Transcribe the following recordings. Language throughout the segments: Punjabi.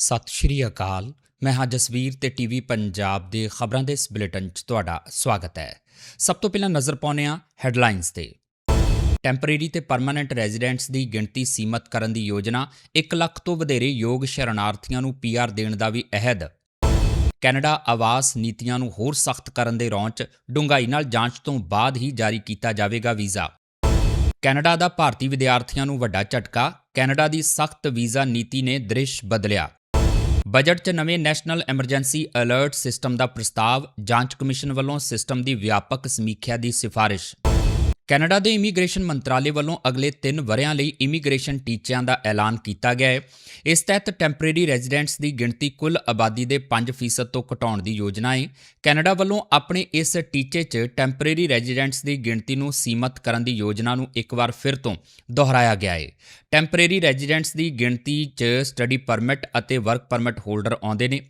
ਸਤਿ ਸ਼੍ਰੀ ਅਕਾਲ। ਮੈਂ ਹਾਂ ਜਸਵੀਰ ਤੇ ਟੀਵੀ ਪੰਜਾਬ ਦੇ ਖਬਰਾਂ ਦੇ ਇਸ ਬੁਲੇਟਿਨ 'ਚ ਤੁਹਾਡਾ ਸਵਾਗਤ ਹੈ। ਸਭ ਤੋਂ ਪਹਿਲਾਂ ਨਜ਼ਰ ਪਾਉਂਦੇ ਹਾਂ ਹੈਡਲਾਈਨਸ ਤੇ। ਟੈਂਪਰੇਰੀ ਤੇ ਪਰਮਾਨੈਂਟ ਰੈਜ਼ੀਡੈਂਟਸ ਦੀ ਗਿਣਤੀ ਸੀਮਤ ਕਰਨ ਦੀ ਯੋਜਨਾ 1 ਲੱਖ ਤੋਂ ਵਧੇਰੇ ਯੋਗ ਸ਼ਰਨਾਰਥੀਆਂ ਨੂੰ ਪੀਆਰ ਦੇਣ ਦਾ ਵੀ ਅਹਿਦ। ਕੈਨੇਡਾ ਆਵਾਸ ਨੀਤੀਆਂ ਨੂੰ ਹੋਰ ਸਖਤ ਕਰਨ ਦੇ ਰੌਂਚ 'ਚ ਡੂੰਘਾਈ ਨਾਲ ਜਾਂਚ ਤੋਂ ਬਾਅਦ ਹੀ ਜਾਰੀ ਕੀਤਾ ਜਾਵੇਗਾ ਵੀਜ਼ਾ। ਕੈਨੇਡਾ ਦਾ ਭਾਰਤੀ ਵਿਦਿਆਰਥੀਆਂ ਨੂੰ ਵੱਡਾ ਝਟਕਾ, ਕੈਨੇਡਾ ਦੀ ਸਖਤ ਵੀਜ਼ਾ ਨੀਤੀ ਨੇ ਦ੍ਰਿਸ਼ ਬਦਲਿਆ। ਬਜਟ 'ਚ ਨਵੇਂ ਨੈਸ਼ਨਲ ਐਮਰਜੈਂਸੀ ਅਲਰਟ ਸਿਸਟਮ ਦਾ ਪ੍ਰਸਤਾਵ, ਜਾਂਚ ਕਮਿਸ਼ਨ ਵੱਲੋਂ ਸਿਸਟਮ ਦੀ ਵਿਆਪਕ ਸਮੀਖਿਆ ਦੀ ਸਿਫਾਰਿਸ਼। ਕੈਨੇਡਾ ਦੇ ਇਮੀਗ੍ਰੇਸ਼ਨ ਮੰਤਰਾਲੇ ਵੱਲੋਂ ਅਗਲੇ 3 ਵਰ੍ਹਿਆਂ ਲਈ ਇਮੀਗ੍ਰੇਸ਼ਨ ਟੀਚਿਆਂ ਦਾ ਐਲਾਨ ਕੀਤਾ ਗਿਆ ਹੈ। ਇਸ ਤਹਿਤ ਟੈਂਪਰੇਰੀ ਰੈਜ਼ੀਡੈਂਟਸ ਦੀ ਗਿਣਤੀ ਕੁੱਲ ਆਬਾਦੀ ਦੇ 5% ਤੋਂ ਘਟਾਉਣ ਦੀ ਯੋਜਨਾ ਹੈ ਕੈਨੇਡਾ ਵੱਲੋਂ ਆਪਣੇ ਇਸ ਟੀਚੇ 'ਚ ਟੈਂਪਰੇਰੀ ਰੈਜ਼ੀਡੈਂਟਸ ਦੀ ਗਿਣਤੀ ਨੂੰ ਸੀਮਤ ਕਰਨ ਦੀ ਯੋਜਨਾ ਨੂੰ ਇੱਕ ਵਾਰ ਫਿਰ ਤੋਂ ਦੁਹਰਾਇਆ ਗਿਆ ਹੈ ਟੈਂਪਰੇਰੀ ਰੈਜ਼ੀਡੈਂਟਸ ਦੀ ਗਿਣਤੀ 'ਚ ਸਟੱਡੀ ਪਰਮਿਟ ਅਤੇ ਵਰਕ ਪਰਮਿਟ ਹੋਲਡਰ ਆਉਂਦੇ ਨੇ।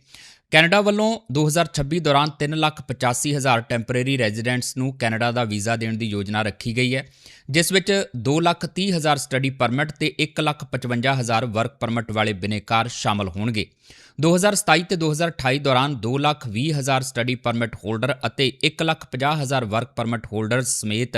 ਕੈਨੇਡਾ ਵੱਲੋਂ 2026 ਦੌਰਾਨ 385000 ਟੈਂਪਰੇਰੀ ਰੈਜ਼ੀਡੈਂਟਸ ਨੂੰ ਕੈਨੇਡਾ ਦਾ ਵੀਜ਼ਾ ਦੇਣ ਦੀ ਯੋਜਨਾ ਰੱਖੀ ਗਈ ਹੈ, ਜਿਸ ਵਿੱਚ 230000 ਸਟੱਡੀ ਪਰਮਿਟ ਤੇ 155000 ਵਰਕ ਪਰਮਿਟ ਵਾਲੇ ਬਿਨੇਕਾਰ ਸ਼ਾਮਲ ਹੋਣਗੇ। 2027 ਤੇ 2028 ਦੌਰਾਨ 220000 ਸਟੱਡੀ ਪਰਮਿਟ ਹੋਲਡਰ ਅਤੇ 150000 ਵਰਕ ਪਰਮਿਟ ਹੋਲਡਰ ਸਮੇਤ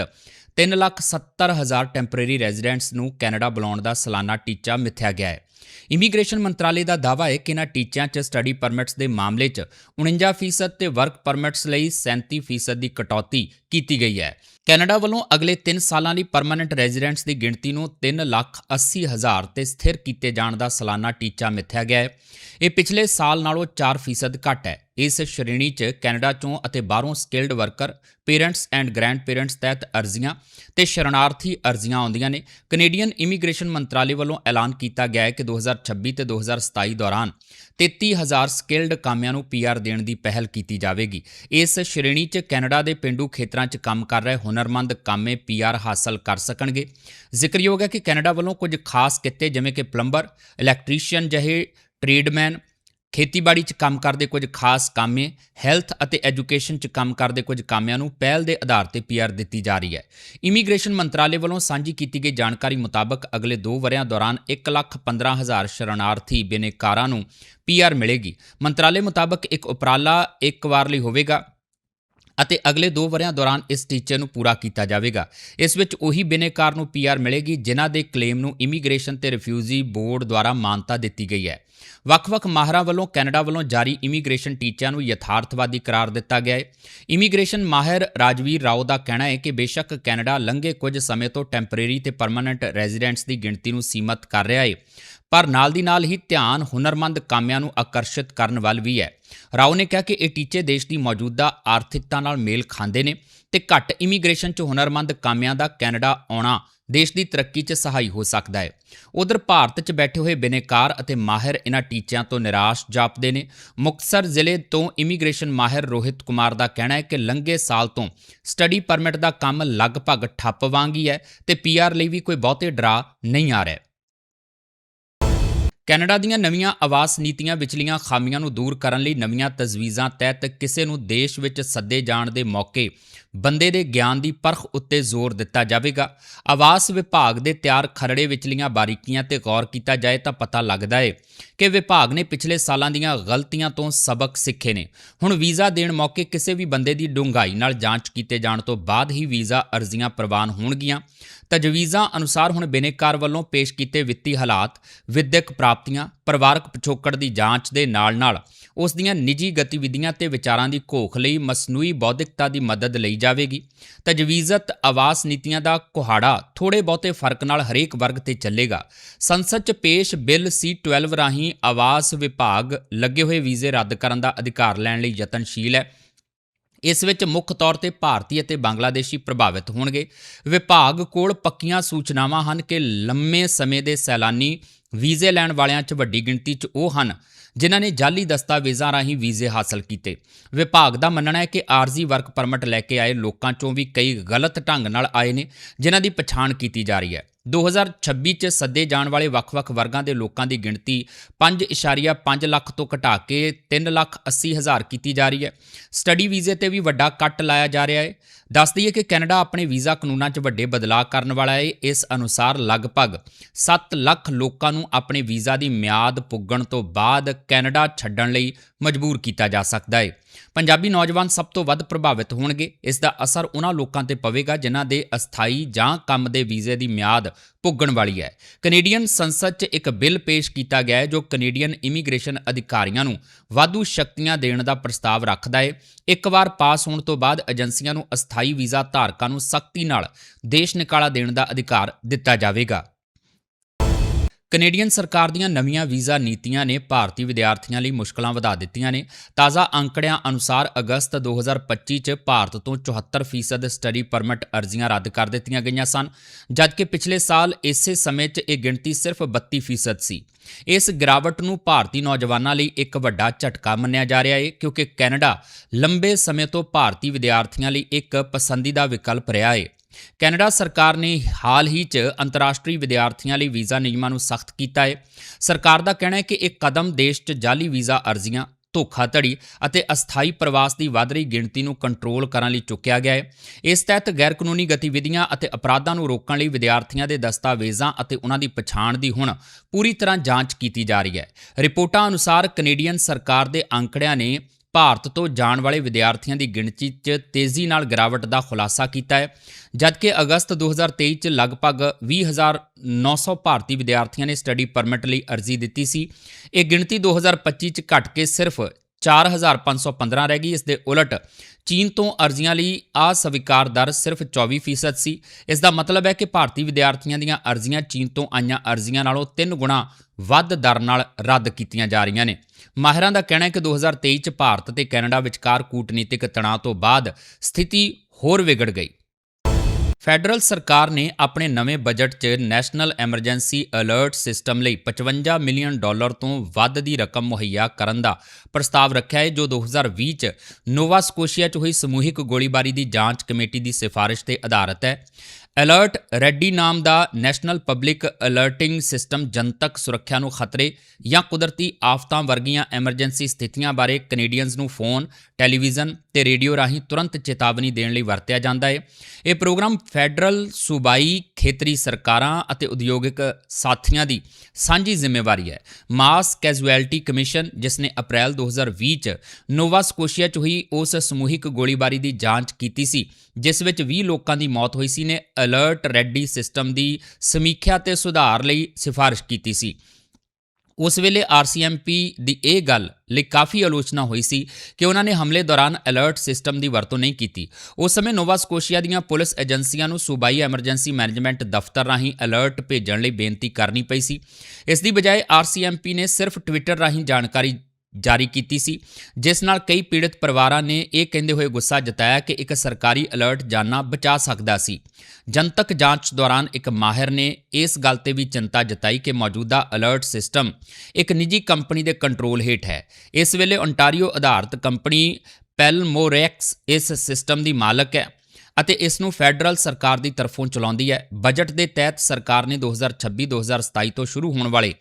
370000 ਟੈਂਪਰੇਰੀ ਰੈਜ਼ੀਡੈਂਟਸ ਨੂੰ ਕੈਨੇਡਾ ਬੁਲਾਉਣ ਦਾ ਸਾਲਾਨਾ ਟੀਚਾ ਮਿੱਥਿਆ ਗਿਆ ਹੈ। ਇਮੀਗ੍ਰੇਸ਼ਨ ਮੰਤਰਾਲੇ ਦਾ ਦਾਅਵਾ ਹੈ ਕਿ ਇਹਨਾਂ ਟੀਚਿਆਂ 'ਚ ਸਟੱਡੀ ਪਰਮਿਟਸ ਦੇ ਮਾਮਲੇ 'ਚ 49% ਤੇ ਵਰਕ ਪਰਮਿਟਸ ਲਈ 37% ਦੀ ਕਟੌਤੀ ਕੀਤੀ ਗਈ ਹੈ। ਕੈਨੇਡਾ ਵੱਲੋਂ ਅਗਲੇ 3 ਸਾਲਾਂ ਲਈ ਪਰਮਨੈਂਟ ਰੈਜ਼ੀਡੈਂਟਸ ਦੀ ਗਿਣਤੀ ਨੂੰ 3,80,000 ਤੇ ਸਥਿਰ ਕੀਤੇ ਜਾਣ ਦਾ ਸਾਲਾਨਾ ਟੀਚਾ ਮਿੱਥਿਆ ਗਿਆ ਹੈ। ਇਹ ਪਿਛਲੇ ਸਾਲ ਨਾਲੋਂ 4% ਘੱਟ ਹੈ। ਇਸ ਸ਼੍ਰੇਣੀ 'ਚ ਕੈਨੇਡਾ 'ਚੋਂ ਅਤੇ ਬਾਹਰੋਂ skilled worker, parents and grandparents ਤਹਿਤ ਅਰਜ਼ੀਆਂ ਤੇ ਸ਼ਰਨਾਰਥੀ ਅਰਜ਼ੀਆਂ ਆਉਂਦੀਆਂ ਨੇ। ਕੈਨੇਡੀਅਨ ਇਮੀਗ੍ਰੇਸ਼ਨ ਮੰਤਰਾਲੇ ਵੱਲੋਂ ਐਲਾਨ ਕੀਤਾ ਗਿਆ ਹੈ ਕਿ 2026 ਤੇ 2027 ਦੌਰਾਨ 33000 ਸਕਿਲਡ ਕਾਮਿਆਂ ਨੂੰ ਪੀਆਰ ਦੇਣ ਦੀ ਪਹਿਲ ਕੀਤੀ ਜਾਵੇਗੀ। ਇਸ ਸ਼੍ਰੇਣੀ 'ਚ ਕੈਨੇਡਾ ਦੇ ਪਿੰਡੂ ਖੇਤਰਾਂ 'ਚ ਕੰਮ ਕਰ ਰਹੇ ਹੁਨਰਮੰਦ ਕਾਮੇ ਪੀਆਰ ਹਾਸਲ ਕਰ ਸਕਣਗੇ। ਜ਼ਿਕਰਯੋਗ ਹੈ ਕਿ ਕੈਨੇਡਾ ਵੱਲੋਂ ਕੁਝ ਖਾਸ ਕਿੱਤੇ ਜਿਵੇਂ ਕਿ ਪਲੰਬਰ, ਇਲੈਕਟ੍ਰੀਸ਼ੀਅਨ ਜਿਹੇ ਟ੍ਰੇਡਮੈਨ ਖੇਤੀਬਾੜੀ 'ਚ ਕੰਮ ਕਰਦੇ ਕੁਝ ਖਾਸ ਕਾਮੇ ਹੈਲਥ ਅਤੇ ਐਜੂਕੇਸ਼ਨ 'ਚ ਕੰਮ ਕਰਦੇ ਕੁਝ ਕਾਮਿਆਂ ਨੂੰ ਪਹਿਲ ਦੇ ਆਧਾਰ ਤੇ ਪੀਆਰ ਦਿੱਤੀ ਜਾ ਰਹੀ ਹੈ। ਇਮੀਗ੍ਰੇਸ਼ਨ ਮੰਤਰਾਲੇ ਵੱਲੋਂ ਸਾਂਝੀ ਕੀਤੀ ਗਈ ਜਾਣਕਾਰੀ ਮੁਤਾਬਕ ਅਗਲੇ 2 ਵਰ੍ਹਿਆਂ ਦੌਰਾਨ 1,15,000 ਸ਼ਰਨਾਰਥੀ ਬਿਨੇਕਾਰਾਂ ਨੂੰ ਪੀਆਰ ਮਿਲੇਗੀ। ਮੰਤਰਾਲੇ ਮੁਤਾਬਕ ਇੱਕ ਉਪਰਾਲਾ ਇੱਕ ਵਾਰ ਲਈ ਹੋਵੇਗਾ ਅਤੇ ਅਗਲੇ 2 ਵਰ੍ਹਿਆਂ ਦੌਰਾਨ ਇਸ ਟੀਚੇ ਨੂੰ ਪੂਰਾ ਕੀਤਾ ਜਾਵੇਗਾ। ਇਸ ਵਿੱਚ ਉਹੀ ਬਿਨੇਕਾਰ ਨੂੰ ਪੀਆਰ ਮਿਲੇਗੀ ਜਿਨ੍ਹਾਂ ਦੇ ਕਲੇਮ ਨੂੰ ਇਮੀਗ੍ਰੇਸ਼ਨ ਤੇ ਰਿਫਿਊਜੀ ਬੋਰਡ ਦੁਆਰਾ ਮਾਨਤਾ ਦਿੱਤੀ ਗਈ ਹੈ। ਵੱਖ-ਵੱਖ ਮਾਹਰਾਂ ਵੱਲੋਂ ਕੈਨੇਡਾ ਵੱਲੋਂ ਜਾਰੀ ਇਮੀਗ੍ਰੇਸ਼ਨ ਟੀਚਿਆਂ ਨੂੰ ਯਥਾਰਥਵਾਦੀ ਕਰਾਰ ਦਿੱਤਾ ਗਿਆ ਹੈ। ਇਮੀਗ੍ਰੇਸ਼ਨ ਮਾਹਿਰ ਰਾਜਵੀਰ ਰਾਓ ਦਾ ਕਹਿਣਾ ਹੈ ਕਿ ਬੇਸ਼ੱਕ ਕੈਨੇਡਾ ਲੰਘੇ ਕੁਝ ਸਮੇਂ ਤੋਂ ਟੈਂਪਰੇਰੀ ਤੇ ਪਰਮਨੈਂਟ ਰੈਜ਼ੀਡੈਂਟਸ ਦੀ ਗਿਣਤੀ ਨੂੰ ਸੀਮਤ ਕਰ ਰਿਹਾ ਹੈ, ਪਰ ਨਾਲ ਦੀ ਨਾਲ ਹੀ ਧਿਆਨ ਹੁਨਰਮੰਦ ਕਾਮਿਆਂ ਨੂੰ ਆਕਰਸ਼ਿਤ ਕਰਨ ਵੱਲ ਵੀ ਹੈ। ਰਾਓ ਨੇ ਕਿਹਾ ਕਿ ਇਹ ਟੀਚੇ ਦੇਸ਼ ਦੀ ਮੌਜੂਦਾ ਆਰਥਿਕਤਾ ਨਾਲ ਮੇਲ ਖਾਂਦੇ ਨੇ ਤੇ ਘੱਟ ਇਮੀਗ੍ਰੇਸ਼ਨ 'ਚ ਹੁਨਰਮੰਦ ਕਾਮਿਆਂ ਦਾ ਕੈਨੇਡਾ ਆਉਣਾ ਦੇਸ਼ ਦੀ ਤਰੱਕੀ 'ਚ ਸਹਾਈ ਹੋ ਸਕਦਾ ਹੈ। ਉਧਰ ਭਾਰਤ 'ਚ ਬੈਠੇ ਹੋਏ ਬਿਨੇਕਾਰ ਅਤੇ ਮਾਹਿਰ ਇਹਨਾਂ ਟੀਚਿਆਂ ਤੋਂ ਨਿਰਾਸ਼ ਜਾਪਦੇ ਨੇ। ਮੁਕਤਸਰ ਜ਼ਿਲ੍ਹੇ ਤੋਂ ਇਮੀਗ੍ਰੇਸ਼ਨ ਮਾਹਿਰ ਰੋਹਿਤ ਕੁਮਾਰ ਦਾ ਕਹਿਣਾ ਹੈ ਕਿ ਲੰਘੇ ਸਾਲ ਤੋਂ ਸਟੱਡੀ ਪਰਮਿਟ ਦਾ ਕੰਮ ਲਗਭਗ ਠੱਪ ਵਾਂਗ ਹੀ ਹੈ ਤੇ ਪੀਆਰ ਲਈ ਵੀ ਕੋਈ ਬਹੁਤੇ ਡਰਾ ਨਹੀਂ ਆ ਰਿਹਾ। ਕੈਨੇਡਾ ਦੀਆਂ ਨਵੀਆਂ ਆਵਾਸ ਨੀਤੀਆਂ ਵਿਚਲੀਆਂ ਖਾਮੀਆਂ ਨੂੰ ਦੂਰ ਕਰਨ ਲਈ ਨਵੀਆਂ ਤਜਵੀਜ਼ਾਂ ਤਹਿਤ ਕਿਸੇ ਨੂੰ ਦੇਸ਼ ਵਿੱਚ ਸੱਦੇ ਜਾਣ ਦੇ ਮੌਕੇ ਬੰਦੇ ਦੇ ਗਿਆਨ ਦੀ ਪਰਖ ਉੱਤੇ ਜ਼ੋਰ ਦਿੱਤਾ ਜਾਵੇਗਾ। ਆਵਾਸ ਵਿਭਾਗ ਦੇ ਤਿਆਰ ਖਰੜੇ ਵਿਚਲੀਆਂ ਬਾਰੀਕੀਆਂ ਤੇ ਗੌਰ ਕੀਤਾ ਜਾਏ ਤਾਂ ਪਤਾ ਲੱਗਦਾ ਹੈ ਕਿ ਵਿਭਾਗ ਨੇ ਪਿਛਲੇ ਸਾਲਾਂ ਦੀਆਂ ਗਲਤੀਆਂ ਤੋਂ ਸਬਕ ਸਿੱਖੇ ਨੇ। ਹੁਣ ਵੀਜ਼ਾ ਦੇਣ ਮੌਕੇ ਕਿਸੇ ਵੀ ਬੰਦੇ ਦੀ ਡੂੰਘਾਈ ਨਾਲ ਜਾਂਚ ਕੀਤੇ ਜਾਣ ਤੋਂ ਬਾਅਦ ਹੀ ਵੀਜ਼ਾ ਅਰਜ਼ੀਆਂ ਪ੍ਰਵਾਨ ਹੋਣਗੀਆਂ। ਤਜਵੀਜ਼ਾਂ ਅਨੁਸਾਰ ਹੁਣ ਬਿਨੇਕਾਰ ਵੱਲੋਂ ਪੇਸ਼ ਕੀਤੇ ਵਿੱਤੀ ਹਾਲਾਤ, ਵਿਦਿਅਕ ਪ੍ਰਾਪਤੀਆਂ, ਪਰਿਵਾਰਕ ਪਿਛੋਕੜ ਦੀ ਜਾਂਚ ਦੇ ਨਾਲ-ਨਾਲ ਉਸ ਦੀਆਂ ਨਿੱਜੀ ਗਤੀਵਿਧੀਆਂ ਤੇ ਵਿਚਾਰਾਂ ਦੀ ਘੋਖ ਲਈ ਮਸਨੂਈ ਬੌਧਿਕਤਾ ਦੀ ਮਦਦ ਲਈ ਜਾਵੇਗੀ। ਤਜਵੀਜ਼ਤ ਆਵਾਸ ਨੀਤੀਆਂ ਦਾ ਕੁਹਾੜਾ ਥੋੜੇ ਬਹੁਤੇ ਫ਼ਰਕ ਨਾਲ ਹਰੇਕ ਵਰਗ ਤੇ ਚੱਲੇਗਾ। ਸੰਸਦ 'ਚ ਪੇਸ਼ ਬਿੱਲ C12 ਰਾਹੀਂ ਆਵਾਸ ਵਿਭਾਗ ਲੱਗੇ ਹੋਏ ਵੀਜ਼ੇ ਰੱਦ ਕਰਨ ਦਾ ਅਧਿਕਾਰ ਲੈਣ ਲਈ ਯਤਨਸ਼ੀਲ ਹੈ। ਇਸ ਵਿੱਚ ਮੁੱਖ ਤੌਰ ਤੇ ਭਾਰਤੀ ਅਤੇ ਬੰਗਲਾਦੇਸ਼ੀ ਪ੍ਰਭਾਵਿਤ ਹੋਣਗੇ। ਵਿਭਾਗ ਕੋਲ ਪੱਕੀਆਂ ਸੂਚਨਾਵਾਂ ਹਨ ਕਿ ਲੰਮੇ ਸਮੇਂ ਦੇ ਸੈਲਾਨੀ ਵੀਜ਼ੇ ਲੈਣ ਵਾਲਿਆਂ 'ਚ ਵੱਡੀ ਗਿਣਤੀ 'ਚ ਉਹ ਹਨ। ਜਿਨ੍ਹਾਂ ਨੇ ਜਾਲੀ ਦਸਤਾਵੇਜ਼ਾਂ ਰਾਹੀਂ ਵੀਜ਼ੇ ਹਾਸਲ ਕੀਤੇ। ਵਿਭਾਗ ਦਾ ਮੰਨਣਾ ਹੈ ਕਿ ਆਰਜ਼ੀ ਵਰਕ ਪਰਮਿਟ ਲੈ ਕੇ ਆਏ ਲੋਕਾਂ 'ਚੋਂ ਵੀ ਕਈ ਗਲਤ ਢੰਗ ਨਾਲ ਆਏ ਨੇ, ਜਿਨ੍ਹਾਂ ਦੀ ਪਛਾਣ ਕੀਤੀ ਜਾ ਰਹੀ ਹੈ। 2026 ਚ ਸੱਦੇ ਜਾਣ ਵਾਲੇ ਵੱਖ-ਵੱਖ ਵਰਗਾਂ ਦੇ ਲੋਕਾਂ ਦੀ ਗਿਣਤੀ 5.5 ਲੱਖ ਤੋਂ ਘਟਾ ਕੇ 3 ਲੱਖ 80 ਹਜ਼ਾਰ ਕੀਤੀ ਜਾ ਰਹੀ ਹੈ। ਸਟੱਡੀ ਵੀਜ਼ੇ ਤੇ ਵੀ ਵੱਡਾ ਕੱਟ ਲਾਇਆ ਜਾ ਰਿਹਾ ਹੈ। ਦੱਸ ਦਈਏ ਕਿ ਕੈਨੇਡਾ ਆਪਣੇ ਵੀਜ਼ਾ ਕਾਨੂੰਨਾਂ 'ਚ ਵੱਡੇ ਬਦਲਾਅ ਕਰਨ ਵਾਲਾ ਹੈ ਇਸ ਅਨੁਸਾਰ ਲਗਭਗ 7 ਲੱਖ ਲੋਕਾਂ ਨੂੰ ਆਪਣੇ ਵੀਜ਼ਾ ਦੀ ਮਿਆਦ ਪੁੱਗਣ ਤੋਂ ਬਾਅਦ ਕੈਨੇਡਾ ਛੱਡਣ ਲਈ ਮਜਬੂਰ ਕੀਤਾ ਜਾ ਸਕਦਾ ਹੈ ਪੰਜਾਬੀ ਨੌਜਵਾਨ ਸਭ ਤੋਂ ਵੱਧ ਪ੍ਰਭਾਵਿਤ ਹੋਣਗੇ। ਇਸ ਦਾ ਅਸਰ ਉਹਨਾਂ ਲੋਕਾਂ ਤੇ ਪਵੇਗਾ ਜਿਨ੍ਹਾਂ ਦੇ ਅਸਥਾਈ ਜਾਂ ਕੰਮ ਦੇ ਵੀਜ਼ੇ ਦੀ ਮਿਆਦ ਪੁੱਗਣ ਵਾਲੀ ਹੈ। ਕੈਨੇਡੀਅਨ ਸੰਸਦ 'ਚ ਇੱਕ ਬਿੱਲ ਪੇਸ਼ ਕੀਤਾ ਗਿਆ ਹੈ, ਜੋ ਕੈਨੇਡੀਅਨ ਇਮੀਗ੍ਰੇਸ਼ਨ ਅਧਿਕਾਰੀਆਂ ਨੂੰ ਵਾਧੂ ਸ਼ਕਤੀਆਂ ਦੇਣ ਦਾ ਪ੍ਰਸਤਾਵ ਰੱਖਦਾ ਹੈ। ਇੱਕ ਵਾਰ ਪਾਸ ਹੋਣ ਤੋਂ ਬਾਅਦ ਏਜੰਸੀਆਂ ਨੂੰ ਅਸਥਾਈ ਵੀਜ਼ਾ ਧਾਰਕਾਂ ਨੂੰ ਸਖਤੀ ਨਾਲ ਦੇਸ਼ ਨਿਕਾਲਾ ਦੇਣ ਦਾ ਅਧਿਕਾਰ ਦਿੱਤਾ ਜਾਵੇਗਾ। ਕੈਨੇਡੀਅਨ ਸਰਕਾਰ ਦੀਆਂ ਨਵੀਆਂ ਵੀਜ਼ਾ ਨੀਤੀਆਂ ਨੇ ਭਾਰਤੀ ਵਿਦਿਆਰਥੀਆਂ ਲਈ ਮੁਸ਼ਕਲਾਂ ਵਧਾ ਦਿੱਤੀਆਂ ਨੇ। ਤਾਜ਼ਾ ਅੰਕੜਿਆਂ ਅਨੁਸਾਰ ਅਗਸਤ 2025 ਚ ਭਾਰਤ ਤੋਂ 74% ਸਟੱਡੀ ਪਰਮਿਟ ਅਰਜ਼ੀਆਂ ਰੱਦ ਕਰ ਦਿੱਤੀਆਂ ਗਈਆਂ ਸਨ, ਜਦਕਿ ਪਿਛਲੇ ਸਾਲ ਇਸੇ ਸਮੇਂ 'ਚ ਇਹ ਗਿਣਤੀ ਸਿਰਫ 32% ਸੀ। ਇਸ ਗਿਰਾਵਟ ਨੂੰ ਭਾਰਤੀ ਨੌਜਵਾਨਾਂ ਲਈ ਇੱਕ ਵੱਡਾ ਝਟਕਾ ਮੰਨਿਆ ਜਾ ਰਿਹਾ ਹੈ ਕਿਉਂਕਿ ਕੈਨੇਡਾ ਲੰਬੇ ਸਮੇਂ ਤੋਂ ਭਾਰਤੀ ਵਿਦਿਆਰਥੀਆਂ ਲਈ ਇੱਕ ਪਸੰਦੀਦਾ ਵਿਕਲਪ ਰਿਹਾ ਹੈ ਕੈਨੇਡਾ ਸਰਕਾਰ ਨੇ ਹਾਲ ਹੀ 'ਚ ਅੰਤਰਰਾਸ਼ਟਰੀ ਵਿਦਿਆਰਥੀਆਂ ਲਈ ਵੀਜ਼ਾ ਨਿਯਮਾਂ ਨੂੰ ਸਖਤ ਕੀਤਾ ਹੈ। ਸਰਕਾਰ ਦਾ ਕਹਿਣਾ ਹੈ ਕਿ ਇਹ ਕਦਮ ਦੇਸ਼ 'ਚ ਜਾਲੀ ਵੀਜ਼ਾ ਅਰਜ਼ੀਆਂ, ਧੋਖਾਧੜੀ ਅਤੇ ਅਸਥਾਈ ਪ੍ਰਵਾਸ ਦੀ ਵਧ ਰਹੀ ਗਿਣਤੀ ਨੂੰ ਕੰਟਰੋਲ ਕਰਨ ਲਈ ਚੁੱਕਿਆ ਗਿਆ ਹੈ। ਇਸ ਤਹਿਤ ਗੈਰ ਕਾਨੂੰਨੀ ਗਤੀਵਿਧੀਆਂ ਅਤੇ ਅਪਰਾਧਾਂ ਨੂੰ ਰੋਕਣ ਲਈ ਵਿਦਿਆਰਥੀਆਂ ਦੇ ਦਸਤਾਵੇਜ਼ਾਂ ਅਤੇ ਉਹਨਾਂ ਦੀ ਪਛਾਣ ਦੀ ਹੁਣ ਪੂਰੀ ਤਰ੍ਹਾਂ ਜਾਂਚ ਕੀਤੀ ਜਾ ਰਹੀ ਹੈ। ਰਿਪੋਰਟਾਂ ਅਨੁਸਾਰ ਕੈਨੇਡੀਅਨ ਸਰਕਾਰ ਦੇ ਅੰਕੜਿਆਂ ਨੇ ਭਾਰਤ ਤੋਂ ਜਾਣ ਵਾਲੇ ਵਿਦਿਆਰਥੀਆਂ ਦੀ ਗਿਣਤੀ 'ਚ ਤੇਜ਼ੀ ਨਾਲ ਗਿਰਾਵਟ ਦਾ ਖੁਲਾਸਾ ਕੀਤਾ ਹੈ, ਜਦਕਿ ਅਗਸਤ 2023 'ਚ ਲਗਭਗ 20900 ਭਾਰਤੀ ਵਿਦਿਆਰਥੀਆਂ ਨੇ ਸਟੱਡੀ ਪਰਮਿਟ ਲਈ ਅਰਜ਼ੀ ਦਿੱਤੀ ਸੀ। ਇਹ ਗਿਣਤੀ 2025 'ਚ ਘਟ ਕੇ ਸਿਰਫ 4515 ਰਹਿ ਗਈ। ਇਸ ਦੇ ਉਲਟ ਚੀਨ ਤੋਂ ਅਰਜ਼ੀਆਂ ਲਈ ਅਸਵੀਕਾਰ ਦਰ ਸਿਰਫ 24% ਸੀ। ਇਸ ਦਾ ਮਤਲਬ ਹੈ ਕਿ ਭਾਰਤੀ ਵਿਦਿਆਰਥੀਆਂ ਦੀਆਂ ਅਰਜ਼ੀਆਂ ਚੀਨ ਤੋਂ ਆਈਆਂ ਅਰਜ਼ੀਆਂ ਨਾਲੋਂ 3 ਗੁਣਾ ਵੱਧ ਦਰ ਨਾਲ ਰੱਦ ਕੀਤੀਆਂ ਜਾ ਰਹੀਆਂ ਨੇ। ਮਾਹਿਰਾਂ ਦਾ ਕਹਿਣਾ ਹੈ ਕਿ 2023 ਚ ਭਾਰਤ ਤੇ ਕੈਨੇਡਾ ਵਿਚਕਾਰ ਕੂਟਨੀਤਿਕ ਤਣਾਅ ਤੋਂ ਬਾਅਦ ਸਥਿਤੀ ਹੋਰ ਵਿਗੜ ਗਈ। ਫੈਡਰਲ ਸਰਕਾਰ ਨੇ ਆਪਣੇ ਨਵੇਂ ਬਜਟ 'ਚ ਨੈਸ਼ਨਲ ਐਮਰਜੈਂਸੀ ਅਲਰਟ ਸਿਸਟਮ ਲਈ 55 ਮਿਲੀਅਨ ਡਾਲਰ ਤੋਂ ਵੱਧ ਦੀ ਰਕਮ ਮੁਹੱਈਆ ਕਰਨ ਦਾ ਪ੍ਰਸਤਾਵ ਰੱਖਿਆ ਹੈ, ਜੋ 2020 'ਚ ਨੋਵਾ ਸਕੋਸ਼ੀਆ 'ਚ ਹੋਈ ਸਮੂਹਿਕ ਗੋਲੀਬਾਰੀ ਦੀ ਜਾਂਚ ਕਮੇਟੀ ਦੀ ਸਿਫਾਰਿਸ਼ ਤੇ ਆਧਾਰਿਤ ਹੈ। ਅਲਰਟ ਰੈਡੀ ਨਾਮ ਦਾ ਨੈਸ਼ਨਲ ਪਬਲਿਕ ਅਲਰਟਿੰਗ ਸਿਸਟਮ ਜਨਤਕ ਸੁਰੱਖਿਆ ਨੂੰ ਖਤਰੇ ਜਾਂ ਕੁਦਰਤੀ ਆਫਤਾਂ ਵਰਗੀਆਂ ਐਮਰਜੈਂਸੀ ਸਥਿਤੀਆਂ ਬਾਰੇ ਕੈਨੇਡੀਅਨਸ ਨੂੰ ਫੋਨ, ਟੈਲੀਵਿਜ਼ਨ ਤੇ ਰੇਡੀਓ ਰਾਹੀਂ ਤੁਰੰਤ ਚੇਤਾਵਨੀ ਦੇਣ ਲਈ ਵਰਤਿਆ ਜਾਂਦਾ ਹੈ। ਇਹ ਪ੍ਰੋਗਰਾਮ ਫੈਡਰਲ, ਸੂਬਾਈ, ਖੇਤਰੀ ਸਰਕਾਰਾਂ ਅਤੇ ਉਦਯੋਗਿਕ ਸਾਥੀਆਂ ਦੀ ਸਾਂਝੀ ਜ਼ਿੰਮੇਵਾਰੀ ਹੈ। ਮਾਸ ਕੈਜੁਅਲਟੀ ਕਮਿਸ਼ਨ, ਜਿਸ ਨੇ ਅਪ੍ਰੈਲ 2020 ਚ ਨੋਵਾ ਸਕੋਸ਼ੀਆ 'ਚ ਹੋਈ ਉਸ ਸਮੂਹਿਕ ਗੋਲੀਬਾਰੀ ਦੀ ਜਾਂਚ ਕੀਤੀ ਸੀ ਜਿਸ ਵਿੱਚ 20 ਲੋਕਾਂ ਦੀ ਮੌਤ ਹੋਈ ਸੀ ਨੇ ਅਲਰਟ ਰੈਡੀ ਸਿਸਟਮ ਦੀ ਸਮੀਖਿਆ ਤੇ ਸੁਧਾਰ ਲਈ ਸਿਫਾਰਿਸ਼ ਕੀਤੀ ਸੀ। ਉਸ ਵੇਲੇ ਆਰਸੀਐਮਪੀ ਦੀ ਇਹ ਗੱਲ ਲਈ ਕਾਫੀ ਆਲੋਚਨਾ ਹੋਈ ਸੀ ਕਿ ਉਹਨਾਂ ਨੇ ਹਮਲੇ ਦੌਰਾਨ ਅਲਰਟ ਸਿਸਟਮ ਦੀ ਵਰਤੋਂ ਨਹੀਂ ਕੀਤੀ। ਉਸ ਸਮੇਂ ਨੋਵਾ ਸਕੋਸ਼ੀਆ ਦੀਆਂ ਪੁਲਿਸ ਏਜੰਸੀਆਂ ਨੂੰ ਸੂਬਾਈ ਐਮਰਜੈਂਸੀ ਮੈਨੇਜਮੈਂਟ ਦਫ਼ਤਰ ਰਾਹੀਂ ਅਲਰਟ ਭੇਜਣ ਲਈ ਬੇਨਤੀ ਕਰਨੀ ਪਈ ਸੀ। ਇਸ ਦੀ ਬਜਾਏ ਆਰਸੀਐਮਪੀ ਨੇ ਸਿਰਫ ਟਵਿੱਟਰ ਰਾਹੀਂ ਜਾਣਕਾਰੀ ਜਾਰੀ ਕੀਤੀ ਸੀ। ਜਿਸ ਨਾਲ ਕਈ ਪੀੜਤ ਪਰਿਵਾਰਾਂ ਨੇ ਇਹ ਕਹਿੰਦੇ ਹੋਏ ਗੁੱਸਾ ਜਤਾਇਆ ਕਿ ਇੱਕ ਸਰਕਾਰੀ ਅਲਰਟ ਜਾਨਾਂ ਬਚਾ ਸਕਦਾ ਸੀ। ਜਨਤਕ ਜਾਂਚ ਦੌਰਾਨ ਇੱਕ ਮਾਹਿਰ ਨੇ ਇਸ ਗੱਲ ਤੇ ਵੀ ਚਿੰਤਾ ਜਤਾਈ ਕਿ ਮੌਜੂਦਾ ਅਲਰਟ ਸਿਸਟਮ ਇੱਕ ਨਿੱਜੀ ਕੰਪਨੀ ਦੇ ਕੰਟਰੋਲ ਹੇਠ ਹੈ। ਇਸ ਵੇਲੇ ਓਨਟਾਰੀਓ ਆਧਾਰਿਤ ਕੰਪਨੀ ਪੈਲਮੋਰੈਕਸ ਇਸ ਸਿਸਟਮ ਦੀ ਮਾਲਕ ਹੈ ਅਤੇ ਇਸ ਨੂੰ ਫੈਡਰਲ ਸਰਕਾਰ ਦੀ ਤਰਫੋਂ ਚਲਾਉਂਦੀ ਹੈ। ਬਜਟ ਦੇ ਤਹਿਤ ਸਰਕਾਰ ਨੇ 2026-2027 ਤੋਂ ਸ਼ੁਰੂ ਹੋਣ ਵਾਲੇ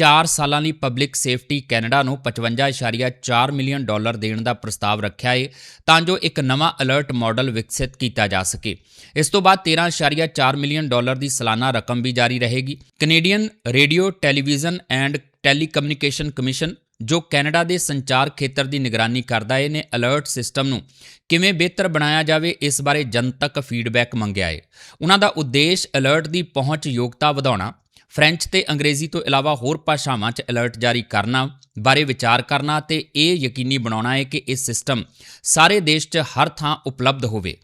4 ਸਾਲਾਂ ਲਈ ਪਬਲਿਕ ਸੇਫਟੀ ਕੈਨੇਡਾ ਨੂੰ 55.4 ਮਿਲੀਅਨ ਡਾਲਰ ਦੇਣ ਦਾ ਪ੍ਰਸਤਾਵ ਰੱਖਿਆ ਹੈ ਤਾਂ ਜੋ ਇੱਕ ਨਵਾਂ ਅਲਰਟ ਮਾਡਲ ਵਿਕਸਿਤ ਕੀਤਾ ਜਾ ਸਕੇ। ਇਸ ਤੋਂ ਬਾਅਦ 13.4 ਮਿਲੀਅਨ ਡਾਲਰ ਦੀ ਸਾਲਾਨਾ ਰਕਮ ਵੀ ਜਾਰੀ ਰਹੇਗੀ। Canadian radio television and telecommunication commission ਜੋ ਕੈਨੇਡਾ ਦੇ ਸੰਚਾਰ ਖੇਤਰ ਦੀ ਨਿਗਰਾਨੀ ਕਰਦਾ ਹੈ ਨੇ ਅਲਰਟ ਸਿਸਟਮ ਨੂੰ ਕਿਵੇਂ ਬਿਹਤਰ ਬਣਾਇਆ ਜਾਵੇ, ਇਸ ਬਾਰੇ ਜਨਤਕ ਫੀਡਬੈਕ ਮੰਗਿਆ ਹੈ ਉਹਨਾਂ ਦਾ ਉਦੇਸ਼ ਅਲਰਟ ਦੀ ਪਹੁੰਚ ਯੋਗਤਾ ਵਧਾਉਣਾ ਫ੍ਰੈਂਚ ਤੇ ਅੰਗਰੇਜ਼ੀ ਤੋਂ ਇਲਾਵਾ ਹੋਰ ਭਾਸ਼ਾਵਾਂ 'ਚ ਅਲਰਟ ਜਾਰੀ ਕਰਨਾ, ਬਾਰੇ ਵਿਚਾਰ ਕਰਨਾ ਤੇ ਇਹ ਯਕੀਨੀ ਬਣਾਉਣਾ ਹੈ ਕਿ ਇਹ ਸਿਸਟਮ ਸਾਰੇ ਦੇਸ਼ 'ਚ ਹਰ ਥਾਂ ਉਪਲਬਧ ਹੋਵੇ।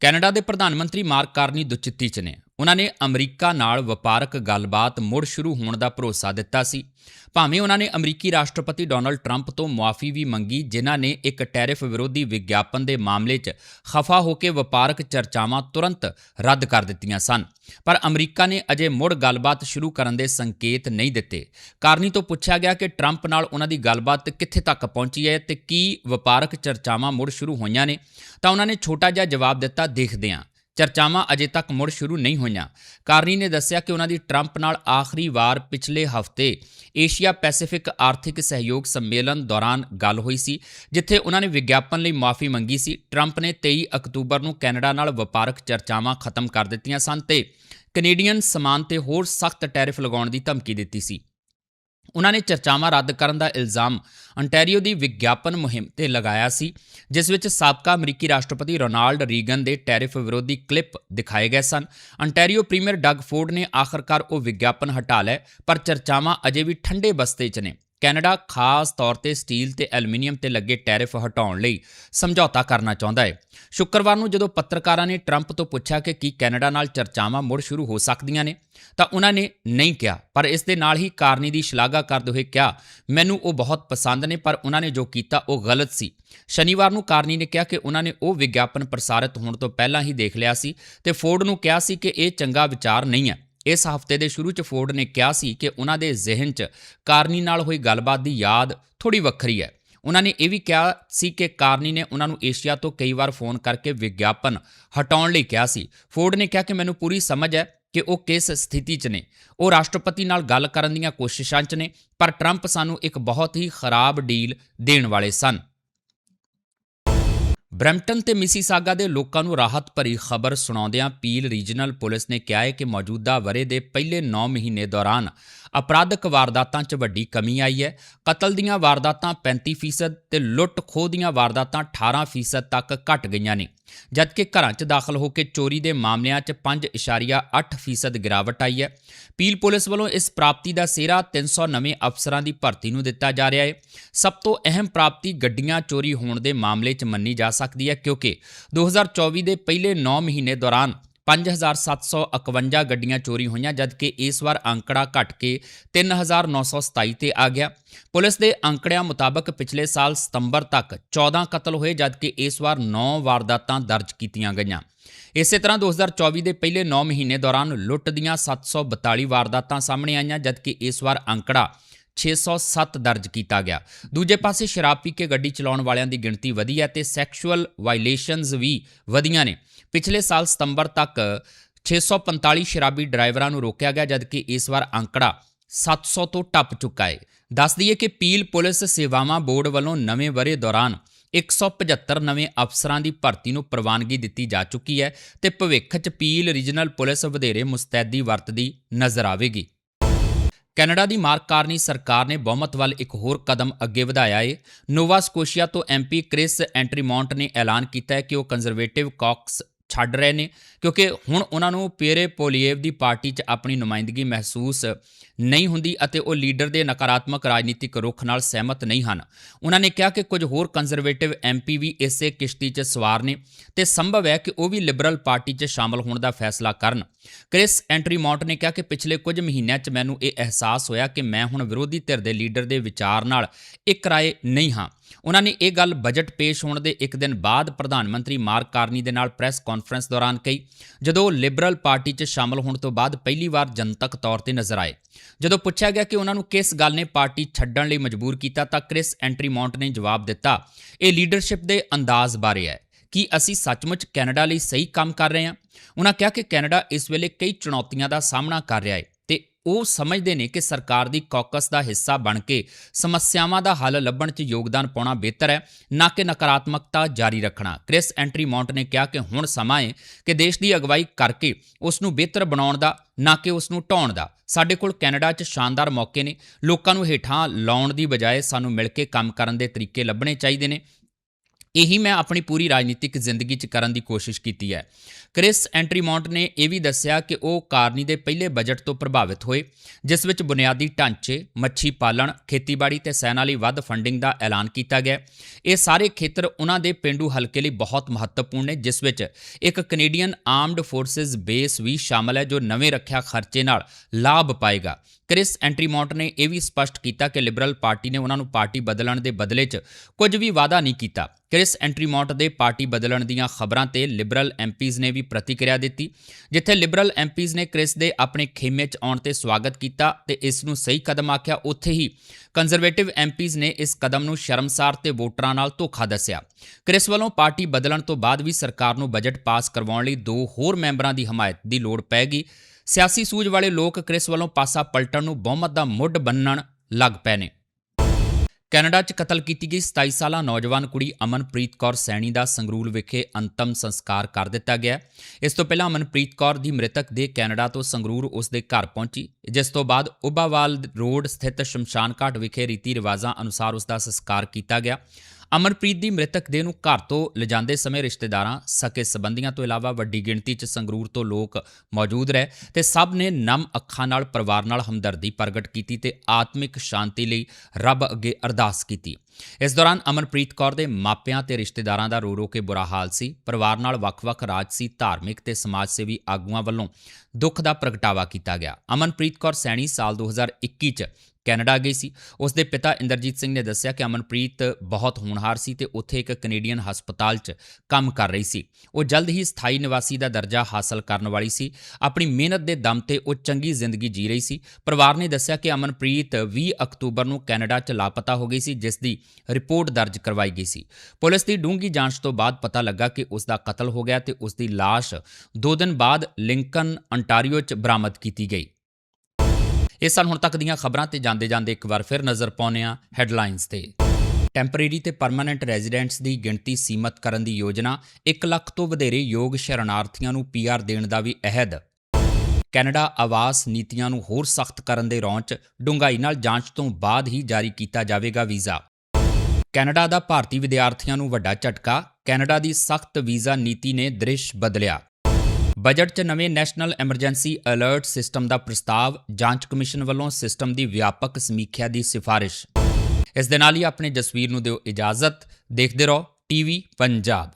ਕੈਨੇਡਾ ਦੇ ਪ੍ਰਧਾਨ ਮੰਤਰੀ ਮਾਰਕ ਕਾਰਨੀ ਦੁਚਿੱਤੀ 'ਚ ਨੇ। ਉਹਨਾਂ ਨੇ ਅਮਰੀਕਾ ਨਾਲ ਵਪਾਰਕ ਗੱਲਬਾਤ ਮੁੜ ਸ਼ੁਰੂ ਹੋਣ ਦਾ ਭਰੋਸਾ ਦਿੱਤਾ ਸੀ। ਭਾਵੇਂ ਉਹਨਾਂ ਨੇ ਅਮਰੀਕੀ ਰਾਸ਼ਟਰਪਤੀ ਡੋਨਲਡ ਟਰੰਪ ਤੋਂ ਮੁਆਫੀ ਵੀ ਮੰਗੀ, ਜਿਨ੍ਹਾਂ ਨੇ ਇੱਕ ਟੈਰਿਫ ਵਿਰੋਧੀ ਵਿਗਿਆਪਨ ਦੇ ਮਾਮਲੇ 'ਚ ਖਫਾ ਹੋ ਕੇ ਵਪਾਰਕ ਚਰਚਾਵਾਂ ਤੁਰੰਤ ਰੱਦ ਕਰ ਦਿੱਤੀਆਂ ਸਨ। ਪਰ ਅਮਰੀਕਾ ਨੇ ਅਜੇ ਮੁੜ ਗੱਲਬਾਤ ਸ਼ੁਰੂ ਕਰਨ ਦੇ ਸੰਕੇਤ ਨਹੀਂ ਦਿੱਤੇ। ਕਾਰਨੀ ਤੋਂ ਪੁੱਛਿਆ ਗਿਆ ਕਿ ਟਰੰਪ ਨਾਲ ਉਹਨਾਂ ਦੀ ਗੱਲਬਾਤ ਕਿੱਥੇ ਤੱਕ ਪਹੁੰਚੀ ਹੈ ਤੇ ਕੀ ਵਪਾਰਕ ਚਰਚਾਵਾਂ ਮੁੜ ਸ਼ੁਰੂ ਹੋਈਆਂ ਨੇ, ਤਾਂ ਉਹਨਾਂ ਨੇ ਛੋਟਾ ਜਿਹਾ ਜਵਾਬ ਦਿੱਤਾ, ਦੇਖਦੇ ਹਾਂ। ਚਰਚਾਵਾਂ ਅਜੇ ਤੱਕ ਮੁੜ ਸ਼ੁਰੂ ਨਹੀਂ ਹੋਈਆਂ। ਕਾਰਨੀ ਨੇ ਦੱਸਿਆ ਕਿ ਉਹਨਾਂ ਦੀ ਟਰੰਪ ਨਾਲ ਆਖਰੀ ਵਾਰ ਪਿਛਲੇ ਹਫ਼ਤੇ ਏਸ਼ੀਆ ਪੈਸੀਫਿਕ ਆਰਥਿਕ ਸਹਿਯੋਗ ਸੰਮੇਲਨ ਦੌਰਾਨ ਗੱਲ ਹੋਈ ਸੀ, ਜਿੱਥੇ ਉਹਨਾਂ ਨੇ ਵਿਗਿਆਪਨ ਲਈ ਮਾਫੀ ਮੰਗੀ ਸੀ। ਟਰੰਪ ਨੇ 23 ਅਕਤੂਬਰ ਨੂੰ ਕੈਨੇਡਾ ਨਾਲ ਵਪਾਰਕ ਚਰਚਾਵਾਂ ਖਤਮ ਕਰ ਦਿੱਤੀਆਂ ਸਨ ਤੇ ਕੈਨੇਡੀਅਨ ਸਮਾਨ ਤੇ ਹੋਰ ਸਖਤ ਟੈਰਿਫ ਲਗਾਉਣ ਦੀ ਧਮਕੀ ਦਿੱਤੀ ਸੀ। ਉਹਨਾਂ ਨੇ ਚਰਚਾਵਾਂ ਰੱਦ ਕਰਨ ਦਾ ਇਲਜ਼ਾਮ ਅੰਟੈਰੀਓ ਦੀ ਵਿਗਿਆਪਨ ਮੁਹਿੰਮ ਤੇ ਲਗਾਇਆ ਸੀ, ਜਿਸ ਵਿੱਚ ਸਾਬਕਾ ਅਮਰੀਕੀ ਰਾਸ਼ਟਰਪਤੀ ਰੋਨਾਲਡ ਰੀਗਨ ਦੇ ਟੈਰਿਫ ਵਿਰੋਧੀ ਕਲਿੱਪ ਦਿਖਾਏ ਗਏ ਸਨ। ਅੰਟੈਰੀਓ ਪ੍ਰੀਮੀਅਰ ਡਗ ਫੋਰਡ ਨੇ ਆਖਰਕਾਰ ਉਹ ਵਿਗਿਆਪਨ ਹਟਾ ਲਏ ਪਰ ਚਰਚਾਵਾਂ ਅਜੇ ਵੀ ਠੰਡੇ ਬਸਤੇ 'ਚ ਨੇ। ਕੈਨੇਡਾ ਖਾਸ ਤੌਰ ਤੇ ਸਟੀਲ ਤੇ ਐਲੂਮੀਨੀਅਮ ਤੇ ਲੱਗੇ ਟੈਰਿਫ ਹਟਾਉਣ ਲਈ ਸਮਝੌਤਾ ਕਰਨਾ ਚਾਹੁੰਦਾ ਹੈ। ਸ਼ੁੱਕਰਵਾਰ ਨੂੰ ਜਦੋਂ ਪੱਤਰਕਾਰਾਂ ਨੇ ਟਰੰਪ ਤੋਂ ਪੁੱਛਿਆ ਕਿ ਕੀ ਕੈਨੇਡਾ ਨਾਲ ਚਰਚਾਵਾਂ ਮੁੜ ਸ਼ੁਰੂ ਹੋ ਸਕਦੀਆਂ ਨੇ, ਤਾਂ ਉਹਨਾਂ ਨੇ ਨਹੀਂ ਕਿਹਾ, ਪਰ ਇਸ ਦੇ ਨਾਲ ਹੀ ਕਾਰਨੀ ਦੀ ਸ਼ਲਾਘਾ ਕਰਦੇ ਹੋਏ ਕਿਹਾ, ਮੈਨੂੰ ਉਹ ਬਹੁਤ ਪਸੰਦ ਨੇ, ਪਰ ਉਹਨਾਂ ਨੇ ਜੋ ਕੀਤਾ ਉਹ ਗਲਤ ਸੀ। ਸ਼ਨੀਵਾਰ ਨੂੰ ਕਾਰਨੀ ਨੇ ਕਿਹਾ ਕਿ ਉਹਨਾਂ ਨੇ ਉਹ ਵਿਗਿਆਪਨ ਪ੍ਰਸਾਰਿਤ ਹੋਣ ਤੋਂ ਪਹਿਲਾਂ ਹੀ ਦੇਖ ਲਿਆ ਸੀ ਤੇ ਫੋਰਡ ਨੂੰ ਕਿਹਾ ਸੀ ਕਿ ਇਹ ਚੰਗਾ ਵਿਚਾਰ ਨਹੀਂ ਹੈ। ਇਸ ਹਫ਼ਤੇ ਦੇ ਸ਼ੁਰੂ 'ਚ ਫੋਰਡ ਨੇ ਕਿਹਾ ਸੀ ਕਿ ਉਹਨਾਂ ਦੇ ਜ਼ਿਹਨ 'ਚ ਕਾਰਨੀ ਨਾਲ ਹੋਈ ਗੱਲਬਾਤ ਦੀ ਯਾਦ ਥੋੜੀ ਵੱਖਰੀ ਹੈ। ਉਹਨਾਂ ਨੇ ਇਹ ਵੀ ਕਿਹਾ ਸੀ ਕਿ ਕਾਰਨੀ ਨੇ ਉਹਨਾਂ ਨੂੰ ਏਸ਼ੀਆ ਤੋਂ ਕਈ ਵਾਰ ਫੋਨ ਕਰਕੇ ਵਿਗਿਆਪਨ ਹਟਾਉਣ ਲਈ ਕਿਹਾ ਸੀ। ਫੋਰਡ ਨੇ ਕਿਹਾ ਕਿ ਮੈਨੂੰ ਪੂਰੀ ਸਮਝ ਹੈ ਕਿ ਉਹ ਕਿਸ ਸਥਿਤੀ 'ਚ ਨੇ। ਉਹ ਰਾਸ਼ਟਰਪਤੀ ਨਾਲ ਗੱਲ ਕਰਨ ਦੀਆਂ ਕੋਸ਼ਿਸ਼ਾਂ 'ਚ ਨੇ, ਪਰ ਟਰੰਪ ਸਾਨੂੰ ਇੱਕ ਬਹੁਤ ਹੀ ਖਰਾਬ ਡੀਲ ਦੇਣ ਵਾਲੇ ਸਨ। ਬ੍ਰੈਂਪਟਨ ਤੇ ਮਿਸੀਸਾਗਾ ਦੇ ਲੋਕਾਂ ਨੂੰ ਰਾਹਤ ਭਰੀ ਖਬਰ ਸੁਣਾਉਂਦਿਆਂ ਪੀਲ ਰੀਜਨਲ ਪੁਲਿਸ ਨੇ ਕਿਹਾ ਹੈ ਕਿ ਮੌਜੂਦਾ ਵਰੇ ਦੇ ਪਹਿਲੇ 9 ਮਹੀਨੇ ਦੌਰਾਨ ਅਪਰਾਧਕ ਵਾਰਦਾਤਾਂ 'ਚ ਵੱਡੀ ਕਮੀ ਆਈ ਹੈ। ਕਤਲ ਦੀਆਂ ਵਾਰਦਾਤਾਂ 35% ਤੇ ਲੁੱਟ ਖੋਹ ਦੀਆਂ ਵਾਰਦਾਤਾਂ 18% ਤੱਕ ਘਟ ਗਈਆਂ ਨੇ। ਜਦਕਿ ਘਰਾਂ 'ਚ ਦਾਖਲ ਹੋ ਕੇ ਚੋਰੀ ਦੇ ਮਾਮਲਿਆਂ 'ਚ 5.8% ਗਿਰਾਵਟ ਆਈ ਹੈ। ਪੀਲ ਪੁਲਿਸ ਵੱਲੋਂ ਇਸ ਪ੍ਰਾਪਤੀ ਦਾ ਸਿਹਰਾ 300 ਨਵੇਂ ਅਫਸਰਾਂ ਦੀ ਭਰਤੀ ਨੂੰ ਦਿੱਤਾ ਜਾ ਰਿਹਾ ਹੈ। ਸਭ ਤੋਂ ਅਹਿਮ ਪ੍ਰਾਪਤੀ ਗੱਡੀਆਂ ਚੋਰੀ ਹੋਣ ਦੇ ਮਾਮਲੇ 'ਚ ਮੰਨੀ ਜਾ ਸਕਦੀ ਹੈ ਕਿਉਂਕਿ 2024 ਦੇ ਪਹਿਲੇ 9 ਮਹੀਨੇ ਦੌਰਾਨ 5751 ਗੱਡੀਆਂ ਚੋਰੀ ਹੋਈਆਂ, ਜਦਕਿ ਇਸ ਵਾਰ ਅੰਕੜਾ ਘਟ ਕੇ 3927 ਤੇ ਆ ਗਿਆ। ਪੁਲਿਸ ਦੇ ਅੰਕੜਿਆਂ ਮੁਤਾਬਕ ਪਿਛਲੇ ਸਾਲ ਸਤੰਬਰ ਤੱਕ 14 ਕਤਲ ਹੋਏ, ਜਦਕਿ ਇਸ ਵਾਰ 9 ਵਾਰਦਾਤਾਂ ਦਰਜ ਕੀਤੀਆਂ ਗਈਆਂ। ਇਸੇ ਤਰ੍ਹਾਂ 2024 ਦੇ ਪਹਿਲੇ 9 ਮਹੀਨੇ ਦੌਰਾਨ ਲੁੱਟ ਦੀਆਂ 742 ਵਾਰਦਾਤਾਂ ਸਾਹਮਣੇ ਆਈਆਂ, ਜਦਕਿ ਇਸ ਵਾਰ ਅੰਕੜਾ 607 ਦਰਜ ਕੀਤਾ ਗਿਆ। ਦੂਜੇ ਪਾਸੇ ਸ਼ਰਾਬ ਪੀ ਕੇ ਗੱਡੀ ਚਲਾਉਣ ਵਾਲਿਆਂ ਦੀ ਗਿਣਤੀ ਵਧੀ ਹੈ ਤੇ ਸੈਕਸ਼ੂਅਲ ਵਾਇਲੇਸ਼ਨਸ ਵੀ ਵਧੀਆਂ ਨੇ। ਪਿਛਲੇ ਸਾਲ ਸਤੰਬਰ ਤੱਕ 645 ਸ਼ਰਾਬੀ ਡਰਾਈਵਰਾਂ ਨੂੰ ਰੋਕਿਆ ਗਿਆ, ਜਦਕਿ ਇਸ ਵਾਰ ਅੰਕੜਾ 700 ਤੋਂ ਟੱਪ ਚੁੱਕਾ ਹੈ। ਦੱਸ ਦਈਏ ਕਿ ਪੀਲ ਪੁਲਿਸ ਸੇਵਾਵਾਂ ਬੋਰਡ ਵੱਲੋਂ ਨਵੇਂ ਵਰੇ ਦੌਰਾਨ 175 ਨਵੇਂ ਅਫਸਰਾਂ ਦੀ ਭਰਤੀ ਨੂੰ ਪ੍ਰਵਾਨਗੀ ਦਿੱਤੀ ਜਾ ਚੁੱਕੀ ਹੈ ਤੇ ਭਵਿੱਖ 'ਚ ਪੀਲ ਰੀਜਨਲ ਪੁਲਿਸ ਵਧੇਰੇ ਮੁਸਤੈਦੀ ਵਰਤਦੀ ਨਜ਼ਰ ਆਵੇਗੀ। ਕੈਨੇਡਾ ਦੀ ਮਾਰਕ ਕਾਰਨੀ ਸਰਕਾਰ ਨੇ ਬਹੁਮਤ ਵੱਲ ਇੱਕ ਹੋਰ ਕਦਮ ਅੱਗੇ ਵਧਾਇਆ ਹੈ ਨੋਵਾ ਸਕੋਸ਼ੀਆ ਤੋਂ ਐਮਪੀ ਕ੍ਰਿਸ ਐਂਟਰੀਮੌਂਟ ਨੇ ਐਲਾਨ ਕੀਤਾ ਹੈ ਕਿ ਉਹ ਕੰਜ਼ਰਵੇਟਿਵ ਕੌਕਸ ਛੱਡ ਰਹੇ ਨੇ, ਕਿਉਂਕਿ ਹੁਣ ਉਹਨਾਂ ਨੂੰ ਪੀਰੇ ਪੋਲੀਏਵ ਦੀ ਪਾਰਟੀ 'ਚ ਆਪਣੀ ਨੁਮਾਇੰਦਗੀ ਮਹਿਸੂਸ ਨਹੀਂ ਹੁੰਦੀ ਅਤੇ ਉਹ ਲੀਡਰ ਦੇ ਨਕਾਰਾਤਮਕ ਰਾਜਨੀਤਿਕ ਰੁਖ ਨਾਲ ਸਹਿਮਤ ਨਹੀਂ ਹਨ। ਉਹਨਾਂ ਨੇ ਕਿਹਾ ਕਿ ਕੁਝ ਹੋਰ ਕੰਜ਼ਰਵੇਟਿਵ ਐਮਪੀ ਵੀ ਇਸੇ ਕਿਸ਼ਤੀ 'ਚ ਸਵਾਰ ਨੇ ਤੇ ਸੰਭਵ ਹੈ ਕਿ ਉਹ ਵੀ ਲਿਬਰਲ ਪਾਰਟੀ 'ਚ ਸ਼ਾਮਲ ਹੋਣ ਦਾ ਫੈਸਲਾ ਕਰਨ। ਕ੍ਰਿਸ ਐਂਟਰੀਮੌਂਟ ਨੇ ਕਿਹਾ ਕਿ ਪਿਛਲੇ ਕੁਝ ਮਹੀਨਿਆਂ 'ਚ ਮੈਨੂੰ ਇਹ ਅਹਿਸਾਸ ਹੋਇਆ ਕਿ ਮੈਂ ਹੁਣ ਵਿਰੋਧੀ ਧਿਰ ਦੇ ਲੀਡਰ ਦੇ ਵਿਚਾਰ ਨਾਲ ਇੱਕ ਰਾਏ ਨਹੀਂ ਹਾਂ। ਉਹਨਾਂ ਨੇ ਇਹ ਗੱਲ ਬਜਟ ਪੇਸ਼ ਹੋਣ ਦੇ ਇੱਕ ਦਿਨ ਬਾਅਦ ਪ੍ਰਧਾਨ ਮੰਤਰੀ ਮਾਰਕ ਕਾਰਨੀ ਦੇ ਨਾਲ ਪ੍ਰੈਸ ਕਾਨਫਰੰਸ ਦੌਰਾਨ ਕਹੀ, ਜਦੋਂ ਲਿਬਰਲ ਪਾਰਟੀ 'ਚ ਸ਼ਾਮਲ ਹੋਣ ਤੋਂ ਬਾਅਦ ਪਹਿਲੀ ਵਾਰ ਜਨਤਕ ਤੌਰ ਤੇ ਨਜ਼ਰ ਆਏ। ਜਦੋਂ ਪੁੱਛਿਆ ਗਿਆ ਕਿ ਉਹਨਾਂ ਨੂੰ ਕਿਸ ਗੱਲ ਨੇ ਪਾਰਟੀ ਛੱਡਣ ਲਈ ਮਜਬੂਰ ਕੀਤਾ ਤਾਂ ਕ੍ਰਿਸ ਐਂਟਰੀਮੌਂਟ ਨੇ ਜਵਾਬ ਦਿੱਤਾ, ਇਹ ਲੀਡਰਸ਼ਿਪ ਦੇ ਅੰਦਾਜ਼ ਬਾਰੇ ਹੈ ਕਿ ਅਸੀਂ ਸੱਚਮੁੱਚ ਕੈਨੇਡਾ ਲਈ ਸਹੀ ਕੰਮ ਕਰ ਰਹੇ ਹਾਂ। ਉਹਨਾਂ ਕਿਹਾ ਕਿ ਕੈਨੇਡਾ ਇਸ ਵੇਲੇ ਕਈ ਚੁਣੌਤੀਆਂ ਦਾ ਸਾਹਮਣਾ ਕਰ ਰਿਹਾ ਹੈ। ਉਹ ਸਮਝਦੇ ਨੇ ਕਿ ਸਰਕਾਰ ਦੀ ਕੌਕਸ ਦਾ ਹਿੱਸਾ ਬਣ ਕੇ ਸਮੱਸਿਆਵਾਂ ਦਾ ਹੱਲ ਲੱਭਣ 'ਚ ਯੋਗਦਾਨ ਪਾਉਣਾ ਬਿਹਤਰ ਹੈ, ਨਾ ਕਿ ਨਕਾਰਾਤਮਕਤਾ ਜਾਰੀ ਰੱਖਣਾ। ਕ੍ਰਿਸ ਐਂਟਰੀ ਐਂਟਰੀਮੌਂਟ ਨੇ ਕਿਹਾ ਕਿ ਹੁਣ ਸਮਾਂ ਹੈ ਕਿ ਦੇਸ਼ ਦੀ ਅਗਵਾਈ ਕਰਕੇ ਉਸ ਨੂੰ ਬਿਹਤਰ ਬਣਾਉਣ ਦਾ, ਨਾ ਕਿ ਉਸ ਨੂੰ ਢਾਉਣ ਦਾ। ਸਾਡੇ ਕੋਲ ਕੈਨੇਡਾ 'ਚ ਸ਼ਾਨਦਾਰ ਮੌਕੇ ਨੇ। ਲੋਕਾਂ ਨੂੰ ਹੇਠਾਂ ਲਾਉਣ ਦੀ ਬਜਾਏ ਸਾਨੂੰ ਮਿਲ ਕੇ ਕੰਮ ਕਰਨ ਦੇ ਤਰੀਕੇ ਲੱਭਣੇ ਚਾਹੀਦੇ ਨੇ। ਇਹੀ ਮੈਂ ਆਪਣੀ ਪੂਰੀ ਰਾਜਨੀਤਿਕ ਜ਼ਿੰਦਗੀ 'ਚ ਕਰਨ ਦੀ ਕੋਸ਼ਿਸ਼ ਕੀਤੀ ਹੈ। ਕ੍ਰਿਸ ਐਂਟਰੀਮੌਂਟ ਨੇ ਇਹ ਵੀ ਦੱਸਿਆ ਕਿ ਉਹ ਕਾਰਨੀ ਦੇ ਪਹਿਲੇ ਬਜਟ ਤੋਂ ਪ੍ਰਭਾਵਿਤ ਹੋਏ, ਜਿਸ ਵਿੱਚ ਬੁਨਿਆਦੀ ਢਾਂਚੇ, ਮੱਛੀ ਪਾਲਣ, ਖੇਤੀਬਾੜੀ ਤੇ ਸੈਨਾ ਲਈ ਵੱਧ ਫੰਡਿੰਗ ਦਾ ਐਲਾਨ ਕੀਤਾ ਗਿਆ। ਇਹ ਸਾਰੇ ਖੇਤਰ ਉਹਨਾਂ ਦੇ ਪਿੰਡੂ ਹਲਕੇ ਲਈ ਬਹੁਤ ਮਹੱਤਵਪੂਰਨ ਨੇ, ਜਿਸ ਵਿੱਚ ਇੱਕ ਕੈਨੇਡੀਅਨ ਆਰਮਡ ਫੋਰਸਿਸ ਬੇਸ ਵੀ ਸ਼ਾਮਲ ਹੈ, ਜੋ ਨਵੇਂ ਰੱਖਿਆ ਖਰਚੇ ਨਾਲ ਲਾਭ ਪਾਏਗਾ। ਕ੍ਰਿਸ ਐਂਟਰੀਮੌਂਟ ਨੇ ਇਹ ਵੀ ਸਪਸ਼ਟ ਕੀਤਾ ਕਿ ਲਿਬਰਲ ਪਾਰਟੀ ਨੇ ਉਹਨਾਂ ਨੂੰ ਪਾਰਟੀ ਬਦਲਣ ਦੇ ਬਦਲੇ 'ਚ ਕੁਝ ਵੀ ਵਾਅਦਾ ਨਹੀਂ ਕੀਤਾ। ਕ੍ਰਿਸ ਐਂਟਰੀਮੌਂਟ ਦੇ ਪਾਰਟੀ ਬਦਲਣ ਦੀਆਂ ਖਬਰਾਂ ਤੇ ਲਿਬਰਲ ਐਮਪੀਜ਼ ਨੇ ਵੀ ਪ੍ਰਤੀਕਿਰਿਆ ਦਿੱਤੀ, ਜਿੱਥੇ ਲਿਬਰਲ ਐਮਪੀਜ਼ ਨੇ ਕ੍ਰਿਸ ਦੇ ਆਪਣੇ ਖੇਮੇ 'ਚ ਆਉਣ ਤੇ ਸਵਾਗਤ ਕੀਤਾ ਤੇ ਇਸ ਨੂੰ ਸਹੀ ਕਦਮ ਆਖਿਆ। ਉੱਥੇ ਹੀ ਕੰਜ਼ਰਵੇਟਿਵ ਐਮਪੀਜ਼ ਨੇ ਇਸ ਕਦਮ ਨੂੰ ਸ਼ਰਮਸਾਰ ਤੇ ਵੋਟਰਾਂ ਨਾਲ ਧੋਖਾ ਦੱਸਿਆ। ਕ੍ਰਿਸ ਵੱਲੋਂ ਪਾਰਟੀ ਬਦਲਣ ਤੋਂ ਬਾਅਦ ਵੀ ਸਰਕਾਰ ਨੂੰ ਬਜਟ ਪਾਸ ਕਰਵਾਉਣ ਲਈ ਦੋ ਹੋਰ ਮੈਂਬਰਾਂ ਦੀ ਹਮਾਇਤ ਦੀ ਲੋੜ ਪੈਗੀ ਸਿਆਸੀ ਸੂਝ ਵਾਲੇ ਲੋਕ ਕ੍ਰਿਸ ਵੱਲੋਂ ਪਾਸਾ ਪਲਟਣ ਨੂੰ ਬਹੁਮਤ ਦਾ ਮੁੱਢ ਬੰਨਣ ਲੱਗ ਪਏ ਨੇ। ਕੈਨੇਡਾ 'ਚ ਕਤਲ ਕੀਤੀ ਗਈ 27 ਸਾਲਾ ਨੌਜਵਾਨ ਕੁੜੀ ਅਮਨਪ੍ਰੀਤ ਕੌਰ ਸੈਣੀ ਦਾ ਸੰਗਰੂਲ ਵਿਖੇ ਅੰਤਮ ਸੰਸਕਾਰ ਕਰ ਦਿੱਤਾ ਗਿਆ ਇਸ ਤੋਂ ਪਹਿਲਾਂ ਅਮਨਪ੍ਰੀਤ ਕੌਰ ਦੀ ਮ੍ਰਿਤਕ ਦੇ ਕੈਨੇਡਾ ਤੋਂ ਸੰਗਰੂਰ ਉਸ ਦੇ ਘਰ ਪਹੁੰਚੀ। ਜਿਸ ਤੋਂ ਬਾਅਦ ਉਬਾਵਾਲ ਰੋਡ ਸਥਿਤ ਸ਼ਮਸ਼ਾਨ ਘਾਟ ਵਿਖੇ ਰੀਤੀ ਰਿਵਾਜ਼ਾਂ ਅਨੁਸਾਰ ਉਸ ਦਾ ਸੰਸਕਾਰ ਕੀਤਾ ਗਿਆ। ਅਮਰਪ੍ਰੀਤ ਦੀ ਮ੍ਰਿਤਕ ਦੇਹ ਨੂੰ ਘਰ ਤੋਂ ਲਿਜਾਂਦੇ ਸਮੇਂ ਰਿਸ਼ਤੇਦਾਰਾਂ, ਸਕੇ ਸਬੰਧੀਆਂ ਤੋਂ ਇਲਾਵਾ ਵੱਡੀ ਗਿਣਤੀ 'ਚ ਸੰਗਰੂਰ ਤੋਂ ਲੋਕ ਮੌਜੂਦ ਰਹੇ ਤੇ ਸਭ ਨੇ ਨਮ ਅੱਖਾਂ ਨਾਲ ਪਰਿਵਾਰ ਨਾਲ ਹਮਦਰਦੀ ਪ੍ਰਗਟ ਕੀਤੀ ਤੇ ਆਤਮਿਕ ਸ਼ਾਂਤੀ ਲਈ ਰੱਬ ਅੱਗੇ ਅਰਦਾਸ ਕੀਤੀ। ਇਸ ਦੌਰਾਨ ਅਮਨਪ੍ਰੀਤ ਕੌਰ ਦੇ ਮਾਪਿਆਂ ਤੇ ਰਿਸ਼ਤੇਦਾਰਾਂ ਦਾ ਰੋ ਰੋ ਕੇ ਬੁਰਾ ਹਾਲ ਸੀ। ਪਰਿਵਾਰ ਨਾਲ ਵੱਖ-ਵੱਖ ਰਾਜਸੀ ਧਾਰਮਿਕ ਤੇ ਸਮਾਜ ਸੇਵੀ ਆਗੂਆਂ ਵੱਲੋਂ ਦੁੱਖ ਦਾ ਪ੍ਰਗਟਾਵਾ ਕੀਤਾ ਗਿਆ। ਅਮਨਪ੍ਰੀਤ ਕੌਰ ਸੈਣੀ ਸਾਲ 2021 ਚ ਕੈਨੇਡਾ ਗਈ ਸੀ। ਉਸ ਦੇ ਪਿਤਾ ਇੰਦਰਜੀਤ ਸਿੰਘ ਨੇ ਦੱਸਿਆ ਕਿ ਅਮਨਪ੍ਰੀਤ ਬਹੁਤ ਹੋਣਹਾਰ ਸੀ ਤੇ ਉੱਥੇ ਇੱਕ ਕੈਨੇਡੀਅਨ ਹਸਪਤਾਲ 'ਚ ਕੰਮ ਕਰ ਰਹੀ ਸੀ। ਉਹ ਜਲਦ ਹੀ ਸਥਾਈ ਨਿਵਾਸੀ ਦਾ ਦਰਜਾ ਹਾਸਲ ਕਰਨ ਵਾਲੀ ਸੀ। ਆਪਣੀ ਮਿਹਨਤ ਦੇ ਦਮ ਤੇ ਉਹ ਚੰਗੀ ਜ਼ਿੰਦਗੀ ਜੀ ਰਹੀ ਸੀ। ਪਰਿਵਾਰ ਨੇ ਦੱਸਿਆ ਕਿ ਅਮਨਪ੍ਰੀਤ 20 ਅਕਤੂਬਰ ਨੂੰ ਕੈਨੇਡਾ 'ਚ ਲਾਪਤਾ ਹੋ ਗਈ ਸੀ, ਜਿਸ ਦੀ ਰਿਪੋਰਟ ਦਰਜ ਕਰਵਾਈ ਗਈ ਸੀ। ਪੁਲਿਸ ਦੀ ਡੂੰਘੀ ਜਾਂਚ ਤੋਂ ਬਾਅਦ ਪਤਾ ਲੱਗਾ ਕਿ ਉਸ ਦਾ ਕਤਲ ਹੋ ਗਿਆ ਤੇ ਉਸ ਦੀ ਲਾਸ਼ 2 ਦਿਨ ਬਾਅਦ ਲਿੰਕਨ ਅੰਟਾਰੀਓ 'ਚ ਬਰਾਮਦ ਕੀਤੀ ਗਈ। ਇਹ ਸਨ ਹੁਣ ਤੱਕ ਦੀਆਂ ਖਬਰਾਂ ਤੇ ਜਾਂਦੇ ਜਾਂਦੇ ਇੱਕ ਵਾਰ ਫਿਰ ਨਜ਼ਰ ਪਾਉਂਦੇ ਹਾਂ ਹੈਡਲਾਈਨਸ ਤੇ। ਟੈਂਪਰੇਰੀ ਤੇ ਪਰਮਨੈਂਟ ਰੈਜ਼ੀਡੈਂਟਸ ਦੀ ਗਿਣਤੀ ਸੀਮਤ ਕਰਨ ਦੀ ਯੋਜਨਾ 1 ਲੱਖ ਤੋਂ ਵਧੇਰੇ ਯੋਗ ਸ਼ਰਨਾਰਥੀਆਂ ਨੂੰ ਪੀਆਰ ਦੇਣ ਦਾ ਵੀ ਅਹਿਦ। ਕੈਨੇਡਾ ਆਵਾਸ ਨੀਤੀਆਂ ਨੂੰ ਹੋਰ ਸਖਤ ਕਰਨ ਦੇ ਰੌਂਚ ਡੂੰਘਾਈ ਨਾਲ ਜਾਂਚ ਤੋਂ ਬਾਅਦ ਹੀ ਜਾਰੀ ਕੀਤਾ ਜਾਵੇਗਾ ਵੀਜ਼ਾ। ਕੈਨੇਡਾ ਦਾ ਭਾਰਤੀ ਵਿਦਿਆਰਥੀਆਂ ਨੂੰ ਵੱਡਾ ਝਟਕਾ, ਕੈਨੇਡਾ ਦੀ ਸਖਤ ਵੀਜ਼ਾ ਨੀਤੀ ਨੇ ਦ੍ਰਿਸ਼ ਬਦਲਿਆ। ਬਜਟ 'ਚ ਨਵੇਂ ਨੈਸ਼ਨਲ ਐਮਰਜੈਂਸੀ ਅਲਰਟ ਸਿਸਟਮ ਦਾ ਪ੍ਰਸਤਾਵ, ਜਾਂਚ ਕਮਿਸ਼ਨ ਵੱਲੋਂ ਸਿਸਟਮ ਦੀ ਵਿਆਪਕ ਸਮੀਖਿਆ ਦੀ ਸਿਫਾਰਿਸ਼। ਇਸ ਦੇ ਨਾਲ ਹੀ ਆਪਣੇ ਜਸਵੀਰ ਨੂੰ ਦਿਓ ਇਜਾਜ਼ਤ। ਦੇਖਦੇ ਰਹੋ ਟੀਵੀ ਪੰਜਾਬ।